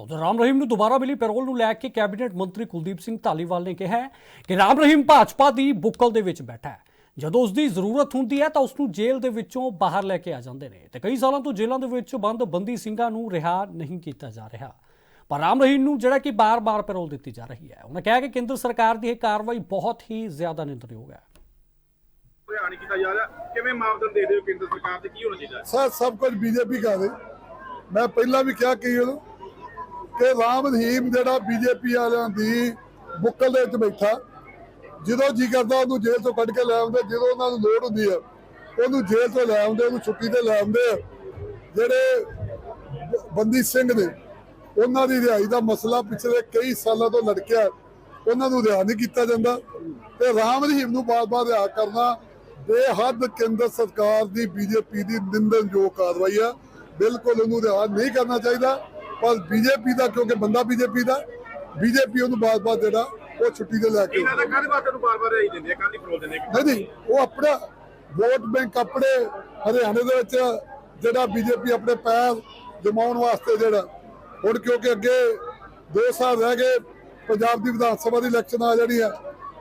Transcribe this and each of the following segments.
ਤਾਂ ਉਧਰ ਰਾਮ ਰਹੀਮ ਨੂੰ ਦੁਬਾਰਾ ਮਿਲੀ ਪੈਰੋਲ ਨੂੰ ਲੈ ਕੇ ਕੈਬਨਿਟ ਮੰਤਰੀ ਕੁਲਦੀਪ ਸਿੰਘ ਧਾਲੀਵਾਲ ਨੇ ਕਿਹਾ ਕਿ ਰਾਮ ਰਹੀਮ ਭਾਜਪਾ ਦੀ ਬੁੱਕਲ ਦੇ ਵਿੱਚ ਬੈਠਾ ਹੈ। ਜਦੋਂ ਉਸ ਦੀ ਜ਼ਰੂਰਤ ਹੁੰਦੀ ਹੈ ਤਾਂ ਉਸ ਨੂੰ ਜੇਲ੍ਹ ਦੇ ਵਿੱਚੋਂ ਬਾਹਰ ਲੈ ਕੇ ਆ ਜਾਂਦੇ ਨੇ ਤੇ ਕਈ ਸਾਲਾਂ ਤੋਂ ਜੇਲ੍ਹਾਂ ਦੇ ਵਿੱਚ ਬੰਦ ਬੰਦੀ ਸਿੰਘਾਂ ਨੂੰ ਰਿਹਾ ਨਹੀਂ ਕੀਤਾ ਜਾ ਰਿਹਾ। ਪਰ ਰਾਮ ਰਹੀਮ ਨੂੰ ਜਿਹੜਾ ਕਿ ਬਾਰ-ਬਾਰ ਪੈਰੋਲ ਦਿੱਤੀ ਜਾ ਰਹੀ ਹੈ ਉਹਨਾਂ ਕਿਹਾ ਕਿ ਕੇਂਦਰ ਸਰਕਾਰ ਦੀ ਇਹ ਕਾਰਵਾਈ ਬਹੁਤ ਹੀ ਜ਼ਿਆਦਾ ਨਿੰਦਣਯੋਗ ਹੈ। ਭਰਿਆ ਨਹੀਂ ਕੀਤਾ ਜਾ ਰਿਹਾ। ਕਿਵੇਂ ਮਾਪਦੰਡ ਦੇ ਦਿਓ ਕੇਂਦਰ ਸਰਕਾਰ ਤੇ? ਕੀ ਹੋਣਾ ਚਾਹੀਦਾ? ਸਰ ਸਭ ਕੁਝ ਬੀਜੇਪੀ ਕਰ ਮੈਂ ਪਹਿਲਾਂ ਵੀ ਕਿਹਾ ਕਿ ਉਦੋਂ ਕਿ ਰਾਮ ਰਹੀਮ ਜਿਹੜਾ ਬੀਜੇਪੀ ਵਾਲਿਆਂ ਦੀ ਬੁੱਕਲ ਦੇ ਵਿੱਚ ਬੈਠਾ, ਜਦੋਂ ਜੀ ਕਰਦਾ ਉਹਨੂੰ ਜੇਲ੍ਹ ਤੋਂ ਕੱਢ ਕੇ ਲੈ ਆਉਂਦੇ, ਜਦੋਂ ਉਹਨਾਂ ਨੂੰ ਲੋੜ ਹੁੰਦੀ ਹੈ ਉਹਨੂੰ ਜੇਲ੍ਹ ਤੋਂ ਲੈ ਆਉਂਦੇ, ਉਹਨੂੰ ਛੁੱਟੀ ਤੇ ਲੈ ਆਉਂਦੇ ਆ। ਜਿਹੜੇ ਬੰਦੀ ਸਿੰਘ ਨੇ, ਉਹਨਾਂ ਦੀ ਰਿਹਾਈ ਦਾ ਮਸਲਾ ਪਿਛਲੇ ਕਈ ਸਾਲਾਂ ਤੋਂ ਲੜਕਿਆ ਉਹਨਾਂ ਨੂੰ ਰਿਹਾ ਨਹੀਂ ਕੀਤਾ ਜਾਂਦਾ। ਤੇ ਰਾਮ ਰਹੀਮ ਨੂੰ ਬਾਰ-ਬਾਰ ਰਿਹਾ ਕਰਨਾ, ਬੇਹੱਦ ਕੇਂਦਰ ਸਰਕਾਰ ਦੀ ਬੀਜੇਪੀ ਦੀ ਨਿੰਦਣਯੋਗ ਕਾਰਵਾਈ ਆ। ਬਿਲਕੁਲ ਉਹਨੂੰ ਰਿਹਾ ਨਹੀਂ ਕਰਨਾ ਚਾਹੀਦਾ। ਪਰ ਬੀਜੇਪੀ ਦਾ ਕਿਉਂਕਿ ਬੰਦਾ ਬੀਜੇਪੀ ਦਾ ਬੀਜੇਪੀ ਉਹਨੂੰ ਬਾਰ-ਬਾਰ ਜਿਹੜਾ ਉਹ ਛੁੱਟੀ ਤੇ ਲੈ ਕੇ ਇਹਨਾਂ ਦਾ ਕਾਹਦੇ ਵਾਸਤੇ ਨੂੰ ਬਾਰ-ਬਾਰ ਰਹੀ ਦਿੰਦੇ ਆ ਕਾਹਦੀ ਫਰੋਲ ਦਿੰਦੇ ਆ? ਨਹੀਂ ਨਹੀਂ ਉਹ ਆਪਣਾ ਵੋਟ ਬੈਂਕ ਆਪਣੇ ਹਰਿਆਣੇ ਦੇ ਵਿੱਚ ਜਿਹੜਾ ਬੀਜੇਪੀ ਆਪਣੇ ਪੈਰ ਜਮਾਉਣ ਵਾਸਤੇ ਜਿਹੜਾ ਹੁਣ ਕਿਉਂਕਿ ਅੱਗੇ 2 ਸਾਲ ਰਹਿ ਗਏ ਪੰਜਾਬ ਦੀ ਵਿਧਾਨ ਸਭਾ ਦੀ ਇਲੈਕਸ਼ਨ ਆ ਜਾਣੀ ਆ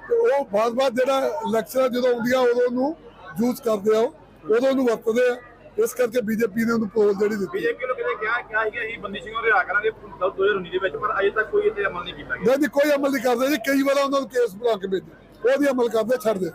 ਤੇ ਉਹ ਬਾਰ-ਬਾਰ ਜਿਹੜਾ ਇਲੈਕਸ਼ਨ ਜਦੋਂ ਆਉਂਦੀਆਂ ਉਦੋਂ ਉਹਨੂੰ ਯੂਜ਼ ਕਰਦੇ ਆ ਉਦੋਂ ਉਹਨੂੰ ਵਰਤਦੇ ਆ ਇਸ ਕਰਕੇ ਬੀਜੇਪੀ ਨੇ ਉਹਨੂੰ ਪੋਲ ਜਿਹੜੀ ਦਿੱਤੀ ਬੀਜੇਪੀ ਨੂੰ ਕਿਹਾ ਕਿਹਾ ਸੀ ਕਿ ਅਸੀਂ ਬੰਦੀ ਸਿੰਘਾਂ ਦੇ ਆ ਕਰਾਂਗੇ 2019 ਦੇ ਵਿੱਚ, ਪਰ ਅਜੇ ਤੱਕ ਕੋਈ ਇੱਥੇ ਅਮਲ ਨਹੀਂ ਕੀਤਾ ਗਿਆ। ਨਹੀਂ ਕੋਈ ਅਮਲ ਨਹੀਂ ਕਰਦੇ ਜੀ। ਕਈ ਵਾਰ ਉਹਨਾਂ ਨੂੰ ਕੇਸ ਬਣਾ ਕੇ ਭੇਜੇ ਉਹਦੀ ਅਮਲ ਕਰਦੇ, ਛੱਡਦੇ।